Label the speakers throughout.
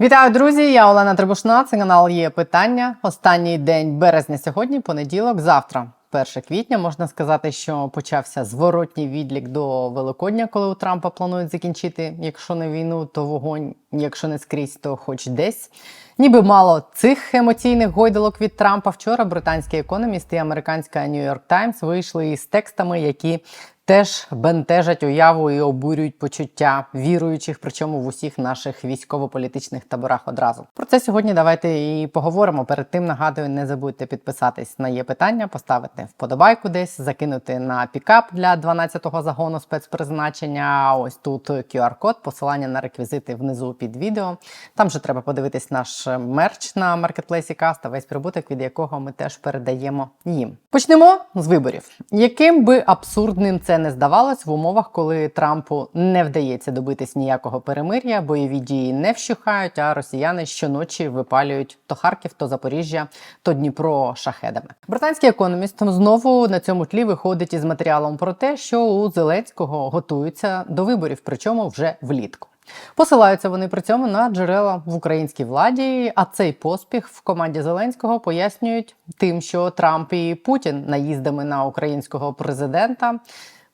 Speaker 1: Вітаю, друзі! Я Олена Трибушна. Це канал є питання. Останній день березня сьогодні, понеділок, завтра. 1 квітня можна сказати, що почався зворотній відлік до Великодня, коли у Трампа планують закінчити, якщо не війну, то вогонь, якщо не скрізь, то хоч десь. Ніби мало цих емоційних гойдалок від Трампа. Вчора британські економісти і американська New York Times вийшли із текстами, які теж бентежать уяву і обурюють почуття віруючих, причому в усіх наших військово-політичних таборах одразу. Про це сьогодні давайте і поговоримо. Перед тим нагадую, не забудьте підписатись на є питання, поставити вподобайку десь, закинути на пікап для 12-го загону спецпризначення. Ось тут QR-код, посилання на реквізити внизу під відео. Там же треба подивитись наш мерч на маркетплейсі Каста, весь прибуток, від якого ми теж передаємо їм. Почнемо з виборів. Яким би абсурдним це не здавалось в умовах, коли Трампу не вдається добитись ніякого перемир'я, бойові дії не вщухають, а росіяни щоночі випалюють то Харків, то Запоріжжя, то Дніпро шахедами. Британський економіст знову на цьому тлі виходить із матеріалом про те, що у Зеленського готуються до виборів, причому вже влітку. Посилаються вони при цьому на джерела в українській владі. А цей поспіх в команді Зеленського пояснюють тим, що Трамп і Путін наїздами на українського президента.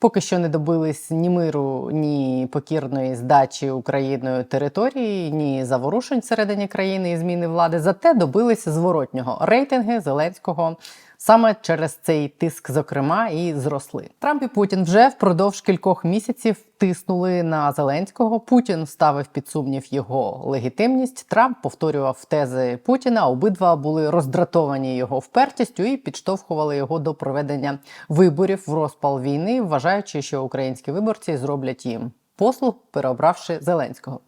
Speaker 1: Поки що не добились ні миру, ні покірної здачі Україною території, ні заворушень всередині країни і зміни влади. Зате добилися зворотнього рейтинги Зеленського. Саме через цей тиск, зокрема, і зросли. Трамп і Путін вже впродовж кількох місяців тиснули на Зеленського. Путін ставив під сумнів його легітимність. Трамп повторював тези Путіна. Обидва були роздратовані його впертістю і підштовхували його до проведення виборів в розпал війни, вважаючи, що українські виборці зроблять їм послуг, переобравши Зеленського.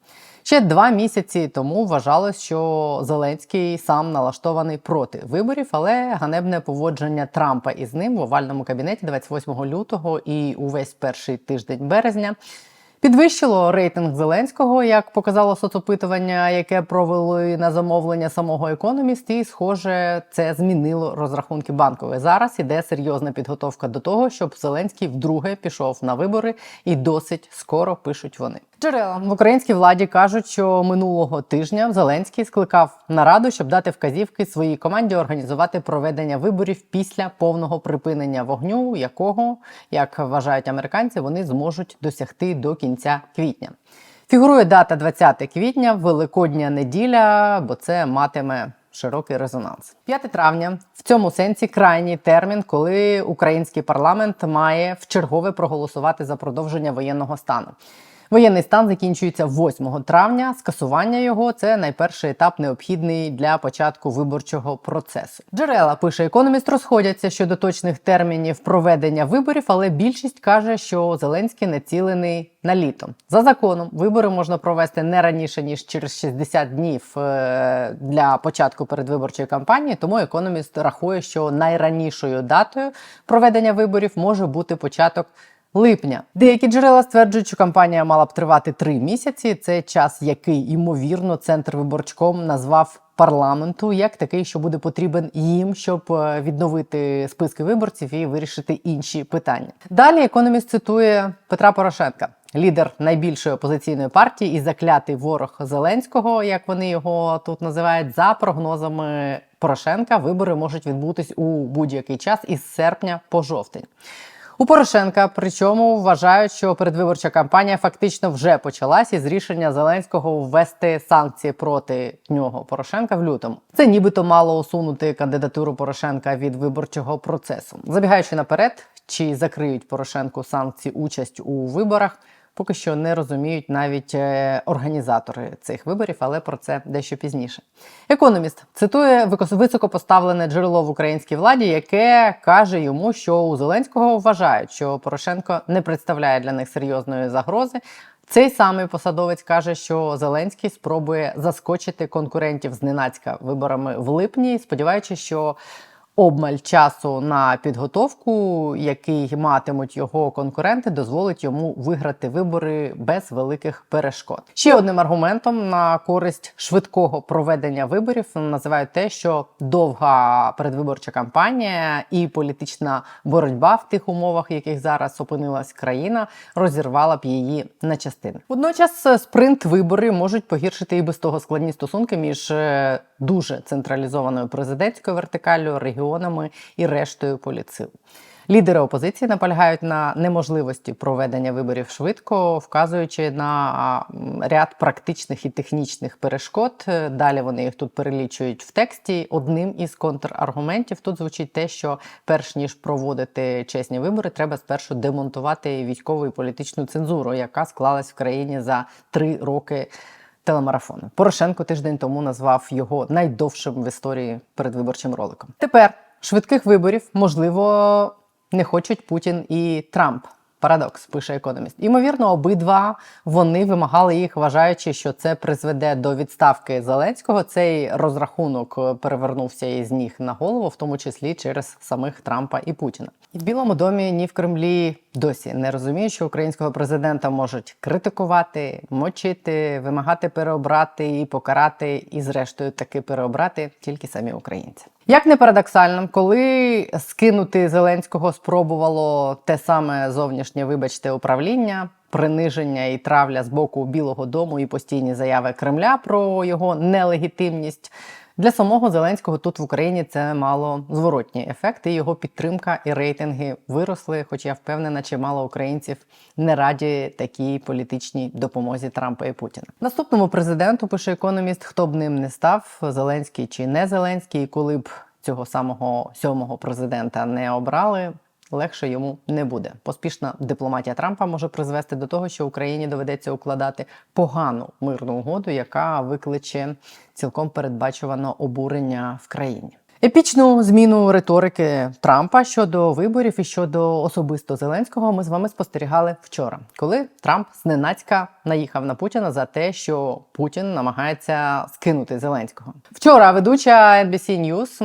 Speaker 1: Ще два місяці тому вважалось, що Зеленський сам налаштований проти виборів, але ганебне поводження Трампа із ним в овальному кабінеті 28 лютого і увесь перший тиждень березня. Підвищило рейтинг Зеленського, як показало соцопитування, яке провели на замовлення самого економіст, і схоже, це змінило розрахунки банкової. Зараз іде серйозна підготовка до того, щоб Зеленський вдруге пішов на вибори, і досить скоро пишуть вони. Джерела в українській владі кажуть, що минулого тижня Зеленський скликав нараду, щоб дати вказівки своїй команді організувати проведення виборів після повного припинення вогню, якого, як вважають американці, вони зможуть досягти до кінця квітня. Фігурує дата 20 квітня, великодня неділя, бо це матиме широкий резонанс. 5 травня в цьому сенсі крайній термін, коли український парламент має вчергове проголосувати за продовження воєнного стану. Воєнний стан закінчується 8 травня. Скасування його це найперший етап, необхідний для початку виборчого процесу. Джерела пише економіст, розходяться щодо точних термінів проведення виборів, але більшість каже, що Зеленський націлений на літо. За законом вибори можна провести не раніше ніж через 60 днів е, для початку передвиборчої кампанії. Тому економіст рахує, що найранішою датою проведення виборів може бути початок липня. Деякі джерела стверджують, що кампанія мала б тривати три місяці. Це час, який ймовірно центр виборчком назвав парламенту як такий, що буде потрібен їм, щоб е, відновити списки виборців і вирішити інші питання. Далі економіст цитує Петра Порошенка. Лідер найбільшої опозиційної партії і заклятий ворог Зеленського, як вони його тут називають, за прогнозами Порошенка, вибори можуть відбутись у будь-який час із серпня по жовтень. У Порошенка причому вважають, що передвиборча кампанія фактично вже почалась із рішення Зеленського ввести санкції проти нього Порошенка в лютому. Це нібито мало усунути кандидатуру Порошенка від виборчого процесу. Забігаючи наперед, чи закриють Порошенку санкції участь у виборах. Поки що не розуміють навіть е, організатори цих виборів, але про це дещо пізніше. Економіст цитує високопоставлене джерело в українській владі, яке каже йому, що у Зеленського вважають, що Порошенко не представляє для них серйозної загрози. Цей самий посадовець каже, що Зеленський спробує заскочити конкурентів зненацька виборами в липні, сподіваючись, що обмаль часу на підготовку, який матимуть його конкуренти, дозволить йому виграти вибори без великих перешкод. Ще одним аргументом на користь швидкого проведення виборів називають те, що довга передвиборча кампанія і політична боротьба в тих умовах, в яких зараз опинилась країна, розірвала б її на частини. Водночас е, спринт вибори можуть погіршити і без того складні стосунки між е, дуже централізованою президентською вертикаллю, регіонами і рештою політсил. Лідери опозиції наполягають на неможливості проведення виборів швидко, вказуючи на ряд практичних і технічних перешкод. Е, Далі вони їх тут перелічують в тексті. Одним із контраргументів тут звучить те, що перш ніж проводити чесні вибори, треба спершу демонтувати військову і політичну цензуру, яка склалась в країні за три роки телемарафону. Порошенко тиждень тому назвав його найдовшим в історії передвиборчим роликом. Тепер швидких виборів можливо не хочуть Путін і Трамп. Парадокс, пише економіст. Ймовірно, обидва вони вимагали їх, вважаючи, що це призведе до відставки Зеленського. Цей розрахунок е, перевернувся із ніг на голову, в тому числі через самих Трампа і Путіна. І в Білому домі ні в Кремлі досі не розуміють, що українського президента можуть критикувати, мочити, вимагати переобрати і покарати, і зрештою таки переобрати тільки самі українці. Як не парадоксально, коли скинути Зеленського спробувало те саме зовнішнє, вибачте, управління, приниження і травля з боку Білого Дому і постійні заяви Кремля про його нелегітимність. Для самого Зеленського тут в Україні це мало зворотні ефекти. Його підтримка і рейтинги виросли. Хоч я впевнена, чимало українців не раді такій політичній допомозі Трампа і Путіна. Наступному президенту пише економіст, хто б ним не став, Зеленський чи не Зеленський, коли б цього самого сьомого президента не обрали. Легше йому не буде. Поспішна дипломатія Трампа може призвести до того, що Україні доведеться укладати погану мирну угоду, яка викличе цілком передбачувано обурення в країні. Епічну зміну риторики Трампа щодо виборів і щодо особисто Зеленського ми з вами спостерігали вчора, коли Трамп зненацька наїхав на Путіна за те, що Путін намагається скинути Зеленського. Вчора ведуча NBC News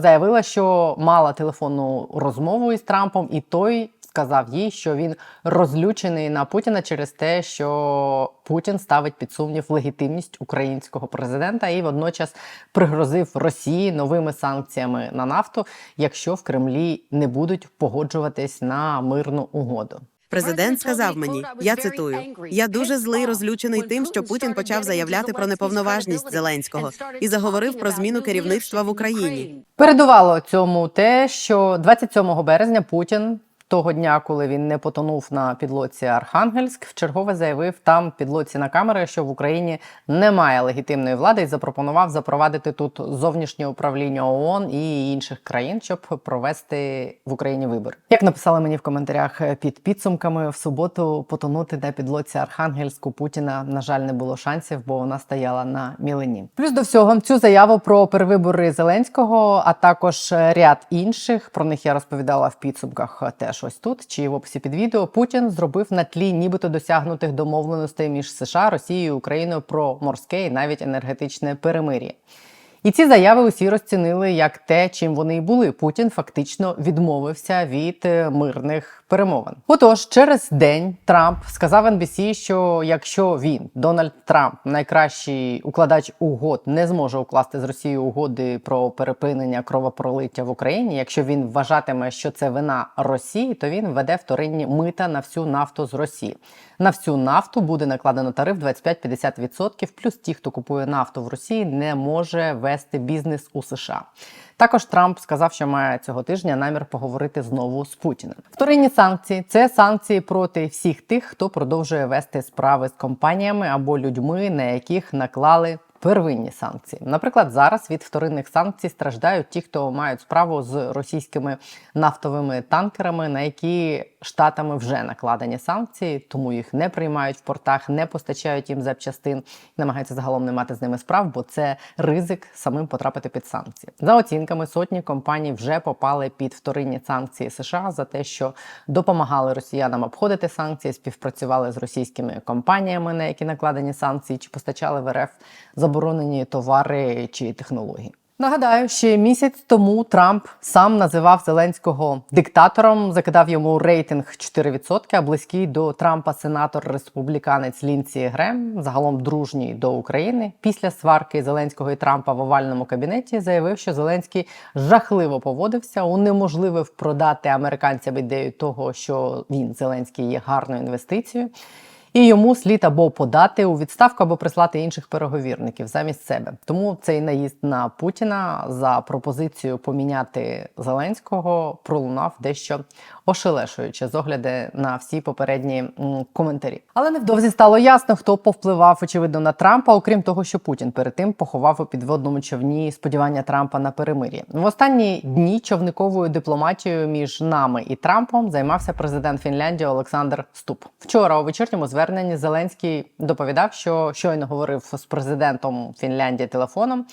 Speaker 1: заявила, що мала телефонну розмову із Трампом, і той сказав їй, що він розлючений на Путіна через те, що Путін ставить під сумнів легітимність українського президента і водночас пригрозив Росії новими санкціями на нафту, якщо в Кремлі не будуть погоджуватись на мирну угоду.
Speaker 2: Президент сказав мені, я цитую: я дуже злий, розлючений тим, що Путін почав заявляти про неповноважність Зеленського і заговорив про зміну керівництва в Україні.
Speaker 1: Передувало цьому те, що 27 березня Путін. Того дня, коли він не потонув на підлодці Архангельськ, вчергове заявив там підлодці на камери, що в Україні немає легітимної влади, і запропонував запровадити тут зовнішнє управління ООН і інших країн, щоб провести в Україні вибори. Як написали мені в коментарях під підсумками, в суботу потонути на підлодці Архангельську Путіна на жаль не було шансів, бо вона стояла на мілені. Плюс до всього цю заяву про перевибори Зеленського, а також ряд інших. Про них я розповідала в підсумках теж ось тут чи в описі під відео. Путін зробив на тлі нібито досягнутих домовленостей між США, Росією і Україною про морське і навіть енергетичне перемир'я. І ці заяви усі розцінили як те, чим вони й були. Путін фактично відмовився від е, мирних перемовин. Отож, через день Трамп сказав NBC, що якщо він, Дональд Трамп, найкращий укладач угод, не зможе укласти з Росією угоди про перепинення кровопролиття в Україні, якщо він вважатиме, що це вина Росії, то він введе вторинні мита на всю нафту з Росії. На всю нафту буде накладено тариф 25-50%, плюс ті, хто купує нафту в Росії, не може вести бізнес у США. Також Трамп сказав, що має цього тижня намір поговорити знову з Путіним. Вторинні санкції це санкції проти всіх тих, хто продовжує вести справи з компаніями або людьми, на яких наклали. Первинні санкції, наприклад, зараз від вторинних санкцій страждають ті, хто мають справу з російськими нафтовими танкерами, на які штатами вже накладені санкції, тому їх не приймають в портах, не постачають їм запчастин, намагаються загалом не мати з ними справ, бо це ризик самим потрапити під санкції. За оцінками сотні компаній вже попали під вторинні санкції США за те, що допомагали росіянам обходити санкції, співпрацювали з російськими компаніями, на які накладені санкції, чи постачали в РФ заборонені товари чи технології. Нагадаю, ще місяць тому Трамп сам називав Зеленського диктатором, закидав йому рейтинг 4%, а близький до Трампа сенатор республіканець Лінсі Грем, загалом дружній до України. Після сварки Зеленського і Трампа в овальному кабінеті заявив, що Зеленський жахливо поводився, унеможливив продати американцям ідею того, що він Зеленський є гарною інвестицією. І йому слід або подати у відставку, або прислати інших переговірників замість себе. Тому цей наїзд на Путіна за пропозицію поміняти Зеленського пролунав дещо ошелешуюче з огляди на всі попередні коментарі. Але невдовзі стало ясно, хто повпливав очевидно на Трампа, окрім того, що Путін перед тим поховав у підводному човні сподівання Трампа на перемир'я. В останні дні човниковою дипломатією між нами і Трампом займався президент Фінляндії Олександр Ступ. Вчора у вечірньому зверненні Зеленський доповідав, що щойно говорив з президентом Фінляндії телефоном.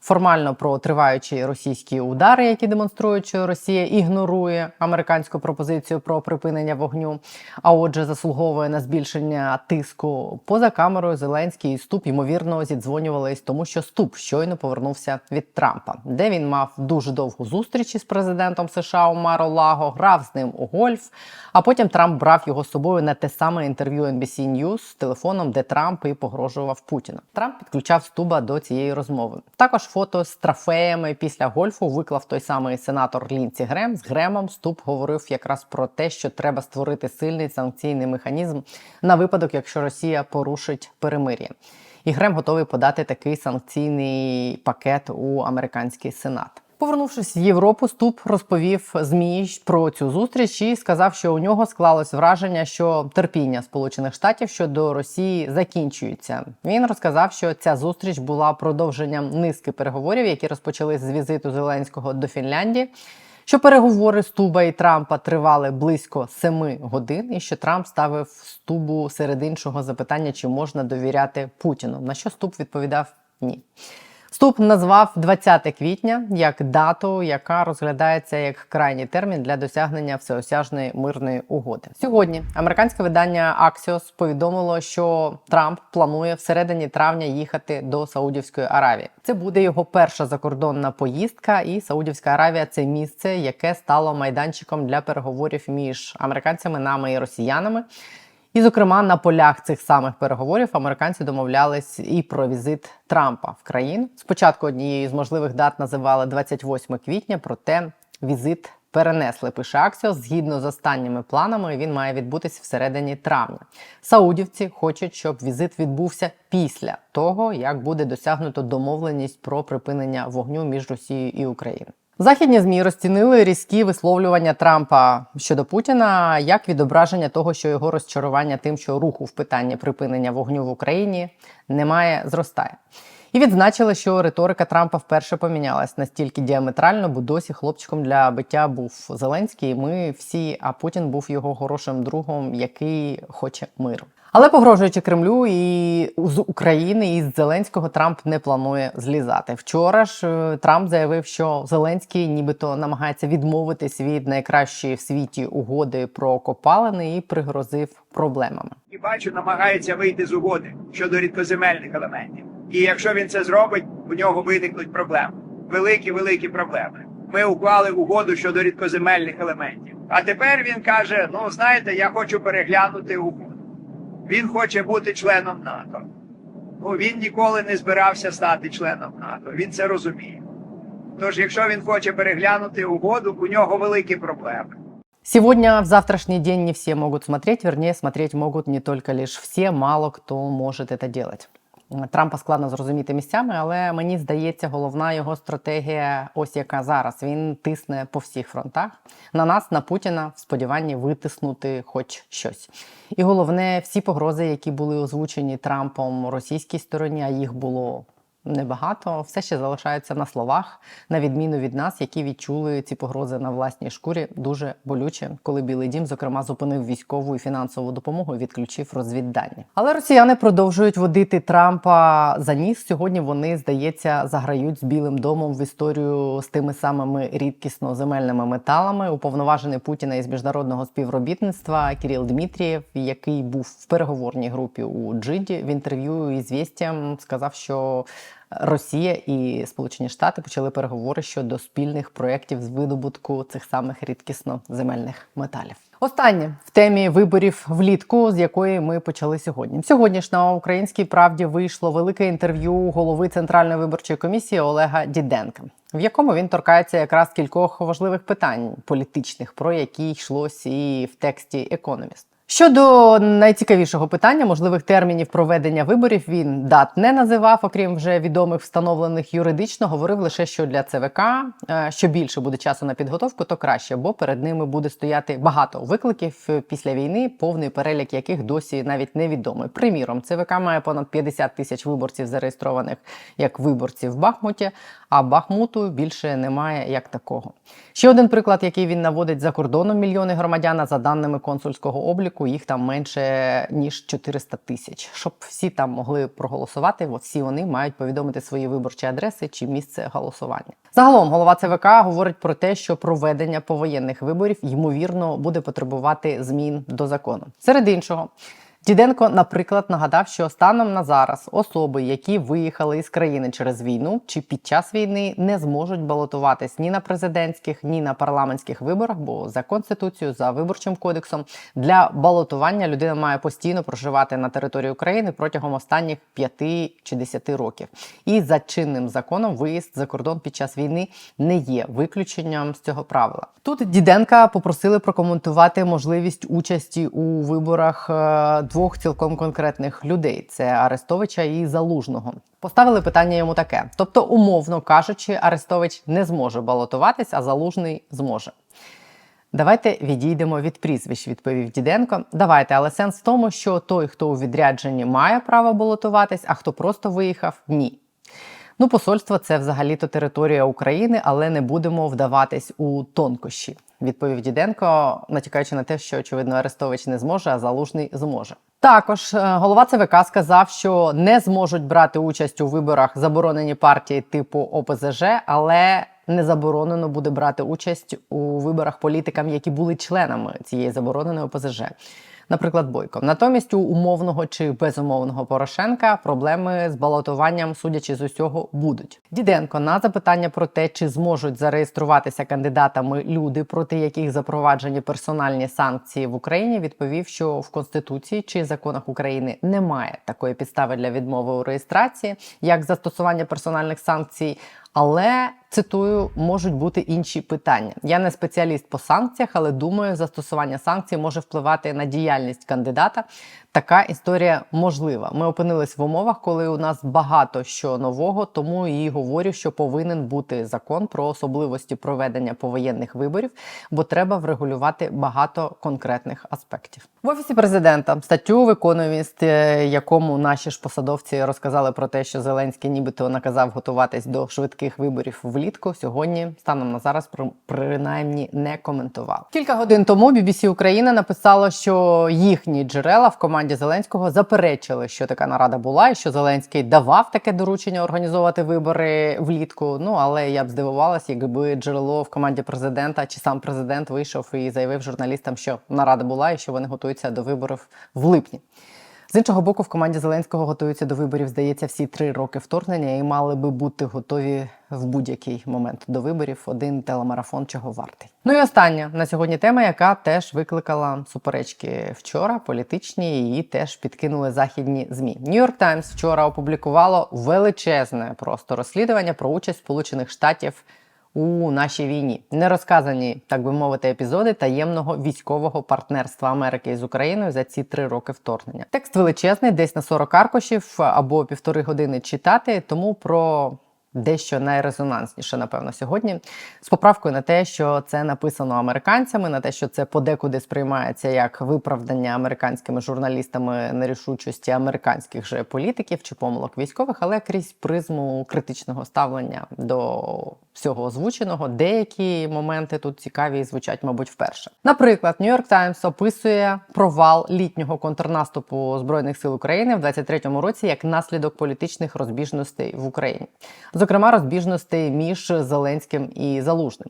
Speaker 1: Формально про триваючі російські удари, які демонструють, що Росія ігнорує американську пропозицію про припинення вогню, а отже, заслуговує на збільшення тиску. Поза камерою Зеленський і Ступ ймовірно зідзвонювались, тому що Ступ щойно повернувся від Трампа, де він мав дуже довгу зустріч із президентом США Маро Лаго, грав з ним у гольф. А потім Трамп брав його з собою на те саме інтерв'ю NBC News з телефоном, де Трамп і погрожував Путіну. Трамп підключав Стуба до цієї розмови. Також фото з трофеями після гольфу виклав той самий сенатор Лінці Грем. З Гремом Ступ говорив якраз про те, що треба створити сильний санкційний механізм на випадок, якщо Росія порушить перемир'я. І Грем готовий подати такий санкційний пакет у американський сенат. Повернувшись в Європу, Ступ розповів змі про цю зустріч і сказав, що у нього склалось враження, що терпіння Сполучених Штатів щодо Росії закінчується. Він розказав, що ця зустріч була продовженням низки переговорів, які розпочались з візиту Зеленського до Фінляндії. Що переговори Стуба і Трампа тривали близько семи годин, і що Трамп ставив Стубу серед іншого запитання, чи можна довіряти Путіну. На що Стуб відповідав ні. Ступ назвав 20 квітня як дату, яка розглядається як крайній термін для досягнення всеосяжної мирної угоди. Сьогодні американське видання Axios повідомило, що Трамп планує всередині травня їхати до Саудівської Аравії. Це буде його перша закордонна поїздка, і Саудівська Аравія це місце, яке стало майданчиком для переговорів між американцями, нами і росіянами. І, зокрема, на полях цих самих переговорів американці домовлялись і про візит Трампа в країну. Спочатку однією з можливих дат називали 28 квітня, проте візит перенесли. Пише Аксіос. Згідно з останніми планами, він має відбутися всередині травня. Саудівці хочуть, щоб візит відбувся після того, як буде досягнуто домовленість про припинення вогню між Росією і Україною. Західні змі розцінили різкі висловлювання Трампа щодо Путіна як відображення того, що його розчарування тим, що руху в питанні припинення вогню в Україні немає, зростає. І відзначили, що риторика Трампа вперше помінялась настільки діаметрально, бо досі хлопчиком для биття був Зеленський. Ми всі, а Путін був його хорошим другом, який хоче миру. Але погрожуючи Кремлю і з України і з Зеленського Трамп не планує злізати. Вчора ж е, Трамп заявив, що Зеленський нібито намагається відмовитись від найкращої в світі угоди про копалини і пригрозив проблемами.
Speaker 3: і бачу, намагається вийти з угоди щодо рідкоземельних елементів. І якщо він це зробить, у нього виникнуть проблеми. Великі, великі проблеми. Ми уклали угоду щодо рідкоземельних елементів. А тепер він каже: ну знаєте, я хочу переглянути угоду. Він хоче бути членом НАТО. Ну він ніколи не збирався стати членом НАТО. Він це розуміє. Тож, якщо він хоче переглянути угоду, у нього великі проблеми.
Speaker 1: Сегодня, в завтрашний день не все могут смотреть, вернее, смотреть могут не только лишь все, мало хто може це делать. Трампа складно зрозуміти місцями, але мені здається, головна його стратегія, ось яка зараз. Він тисне по всіх фронтах на нас, на Путіна, в сподіванні витиснути хоч щось. І головне, всі погрози, які були озвучені Трампом російській стороні, а їх було небагато, все ще залишаються на словах, на відміну від нас, які відчули ці погрози на власній шкурі дуже болюче, коли Білий Дім, зокрема, зупинив військову і фінансову допомогу і відключив розвіддані. Але росіяни продовжують водити Трампа за ніс. Сьогодні вони, здається, заграють з Білим домом в історію з тими самими рідкісно земельними металами. Уповноважений Путіна із міжнародного співробітництва Кирил Дмитрієв, який був в переговорній групі у Джиді, в інтерв'ю із «Вєстям» сказав, що Росія і Сполучені Штати почали переговори щодо спільних проєктів з видобутку цих самих рідкісно земельних металів. Останнє в темі виборів влітку, з якої ми почали сьогодні. Сьогодні ж на українській правді вийшло велике інтерв'ю голови центральної виборчої комісії Олега Діденка, в якому він торкається якраз кількох важливих питань політичних, про які йшлось і в тексті Економіст. Щодо найцікавішого питання можливих термінів проведення виборів, він дат не називав, окрім вже відомих встановлених юридично. Говорив лише, що для ЦВК е, що більше буде часу на підготовку, то краще, бо перед ними буде стояти багато викликів е, після війни, повний перелік яких досі навіть невідомий. Приміром, ЦВК має понад 50 тисяч виборців зареєстрованих як виборців в Бахмуті, а Бахмуту більше немає як такого. Ще один приклад, який він наводить за кордоном мільйони громадян, за даними консульського обліку, їх там менше ніж 400 тисяч. Щоб всі там могли проголосувати, от всі вони мають повідомити свої виборчі адреси чи місце голосування. Загалом голова ЦВК говорить про те, що проведення повоєнних виборів ймовірно буде потребувати змін до закону. Серед іншого. Діденко, наприклад, нагадав, що станом на зараз особи, які виїхали із країни через війну чи під час війни, не зможуть балотуватись ні на президентських, ні на парламентських виборах, бо за конституцією, за виборчим кодексом для балотування людина має постійно проживати на території України протягом останніх 5 чи 10 років. І за чинним законом виїзд за кордон під час війни не є виключенням з цього правила. Тут Діденка попросили прокоментувати можливість участі у виборах е, двох цілком конкретних людей: це Арестовича і Залужного. Поставили питання йому таке: тобто, умовно кажучи, Арестович не зможе балотуватись, а Залужний зможе. Давайте відійдемо від прізвищ, відповів Діденко. Давайте, але сенс в тому, що той, хто у відрядженні має право балотуватись, а хто просто виїхав, ні. Ну, посольство це взагалі-то територія України, але не будемо вдаватись у тонкощі, відповів Діденко, натякаючи на те, що очевидно Арестович не зможе, а Залужний зможе. Також е, голова ЦВК сказав, що не зможуть брати участь у виборах заборонені партії типу ОПЗЖ, але не заборонено буде брати участь у виборах політикам, які були членами цієї забороненої ОПЗЖ. Наприклад, Бойко. Натомість у умовного чи безумовного Порошенка проблеми з балотуванням, судячи з усього, будуть. Діденко на запитання про те, чи зможуть зареєструватися кандидатами люди, проти яких запроваджені персональні санкції в Україні, відповів, що в Конституції чи законах України немає такої підстави для відмови у реєстрації, як застосування персональних санкцій. Але цитую, можуть бути інші питання. Я не спеціаліст по санкціях, але думаю, застосування санкцій може впливати на діяльність кандидата. Така історія можлива. Ми опинились в умовах, коли у нас багато що нового, тому і говорю, що повинен бути закон про особливості проведення повоєнних виборів, бо треба врегулювати багато конкретних аспектів. В офісі президента статтю в е, якому наші ж посадовці розказали про те, що Зеленський нібито наказав готуватись до швидких виборів влітку. Сьогодні станом на зараз при- принаймні не коментував. Кілька годин тому BBC Україна написало, що їхні джерела в команді Зеленського заперечили, що така нарада була, і що Зеленський давав таке доручення організовувати вибори влітку. Ну але я б здивувалась, якби джерело в команді президента чи сам президент вийшов і заявив журналістам, що нарада була і що вони готуються до виборів в липні. З іншого боку, в команді Зеленського готуються до виборів, здається, всі три роки вторгнення і мали би бути готові в будь-який момент до виборів. Один телемарафон чого вартий. Ну і остання на сьогодні тема, яка теж викликала суперечки вчора, політичні, її теж підкинули західні змі. Нью-Йорк Таймс вчора опублікувало величезне просто розслідування про участь Сполучених Штатів у нашій війні. Не розказані, так би мовити, епізоди таємного військового партнерства Америки з Україною за ці три роки вторгнення. Текст величезний, десь на 40 аркушів або півтори години читати, тому про. Дещо найрезонансніше, напевно, сьогодні з поправкою на те, що це написано американцями, на те, що це подекуди сприймається як виправдання американськими журналістами нерішучості американських же політиків чи помилок військових, але крізь призму критичного ставлення до всього озвученого. Деякі моменти тут цікаві і звучать, мабуть, вперше. Наприклад, Нью-Йорк Таймс описує провал літнього контрнаступу збройних сил України в 23-му році як наслідок політичних розбіжностей в Україні, зокрема розбіжностей між Зеленським і Залужним.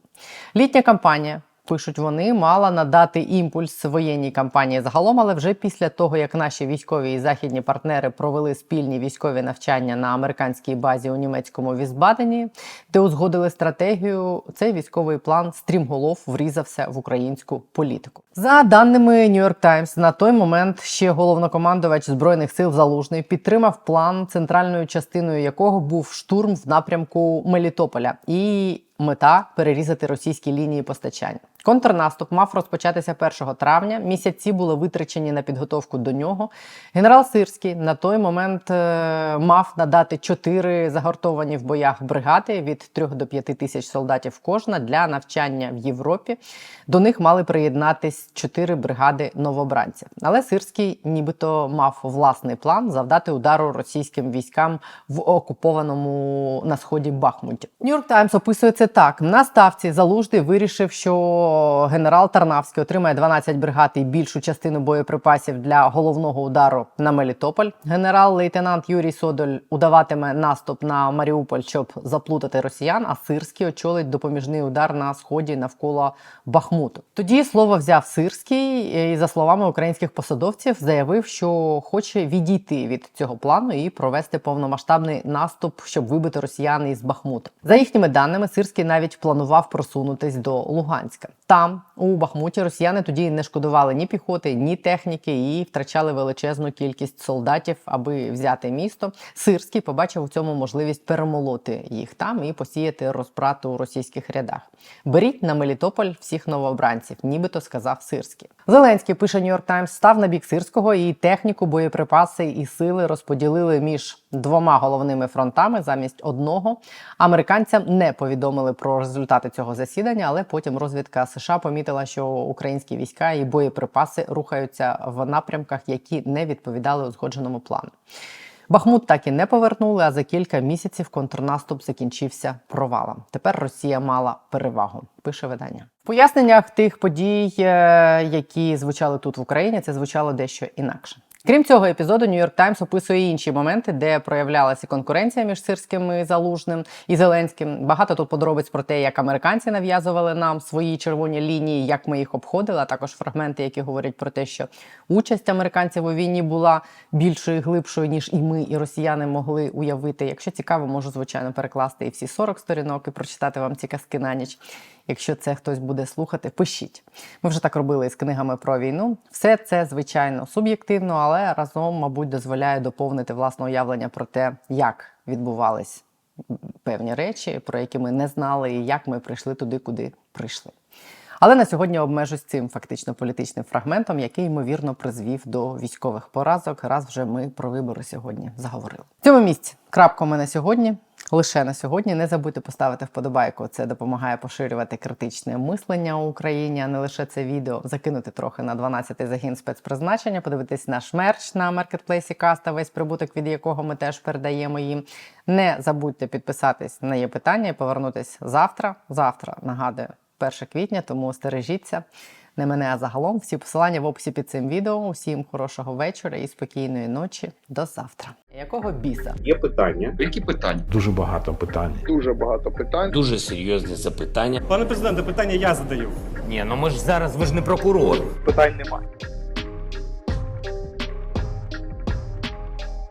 Speaker 1: Літня кампанія. Пишуть вони, мала надати імпульс воєнній кампанії загалом, але вже після того, як наші військові і західні партнери провели спільні військові навчання на американській базі у німецькому Візбадені, де узгодили стратегію, цей військовий план стрімголов врізався в українську політику. За даними New York Times, на той момент ще головнокомандувач збройних сил Залужний підтримав план, центральною частиною якого був штурм в напрямку Мелітополя і мета перерізати російські лінії постачання. Контрнаступ мав розпочатися 1 травня. Місяці були витрачені на підготовку до нього. Генерал Сирський на той момент е, мав надати чотири загортовані в боях бригади від 3 до 5 тисяч солдатів кожна для навчання в Європі. До них мали приєднатись чотири бригади новобранців. Але Сирський нібито мав власний план завдати удару російським військам в окупованому на сході Бахмуті. Нью-Йорк Таймс описує це так: на ставці Залужний вирішив, що генерал Тарнавський отримає 12 бригад і більшу частину боєприпасів для головного удару на Мелітополь. Генерал-лейтенант Юрій Содоль удаватиме наступ на Маріуполь, щоб заплутати росіян. А Сирський очолить допоміжний удар на сході навколо Бахмуту. Тоді слово взяв Сирський і, за словами українських посадовців, заявив, що хоче відійти від цього плану і провести повномасштабний наступ, щоб вибити росіян із Бахмута. За їхніми даними, Сирський навіть планував просунутись до Луганська. Там, у Бахмуті, росіяни тоді не шкодували ні піхоти, ні техніки і втрачали величезну кількість солдатів, аби взяти місто. Сирський побачив у цьому можливість перемолоти їх там і посіяти розпрату у російських рядах. Беріть на Мелітополь всіх новобранців, нібито сказав Сирський. Зеленський пише Нью-Йорк Таймс, став на бік Сирського і техніку, боєприпаси і сили розподілили між двома головними фронтами замість одного. Американцям не повідомили про результати цього засідання, але потім розвідка США помітила, що українські війська і боєприпаси рухаються в напрямках, які не відповідали узгодженому плану. Бахмут так і не повернули, а за кілька місяців контрнаступ закінчився провалом. Тепер Росія мала перевагу. Пише видання. Поясненнях тих подій, е, які звучали тут в Україні, це звучало дещо інакше. Крім цього епізоду, York Times описує інші моменти, де проявлялася конкуренція між Сирським і Залужним і Зеленським. Багато тут подробиць про те, як американці нав'язували нам свої червоні лінії, як ми їх обходили, а також фрагменти, які говорять про те, що участь американців у війні була більшою і глибшою, ніж і ми, і росіяни могли уявити. Якщо цікаво, можу звичайно перекласти і всі 40 сторінок і прочитати вам ці казки на ніч. Якщо це хтось буде слухати, пишіть. Ми вже так робили із книгами про війну. Все це звичайно суб'єктивно, але разом, мабуть, дозволяє доповнити власне уявлення про те, як відбувались певні речі, про які ми не знали, і як ми прийшли туди, куди прийшли. Але на сьогодні обмежусь цим фактично політичним фрагментом, який ймовірно призвів до військових поразок. Раз вже ми про вибори сьогодні заговорили. В цьому місці крапка у мене сьогодні. Лише на сьогодні не забудьте поставити вподобайку. Це допомагає поширювати критичне мислення у Україні, а не лише це відео. Закинути трохи на 12-й загін спецпризначення, подивитись наш мерч на маркетплейсі Каста, весь прибуток, від якого ми теж передаємо їм. Не забудьте підписатись на є питання і повернутись завтра. Завтра нагадую, 1 квітня, тому стережіться. Не мене, а загалом. Всі посилання в описі під цим відео. Усім хорошого вечора і спокійної ночі. До завтра. Якого біса?
Speaker 4: Є питання.
Speaker 5: Які питання?
Speaker 6: Дуже багато питань.
Speaker 7: Дуже багато питань.
Speaker 5: Дуже серйозні запитання.
Speaker 8: Пане президенте, питання я задаю.
Speaker 9: Ні, ну ми ж зараз ви ж не прокурор.
Speaker 7: Питань немає.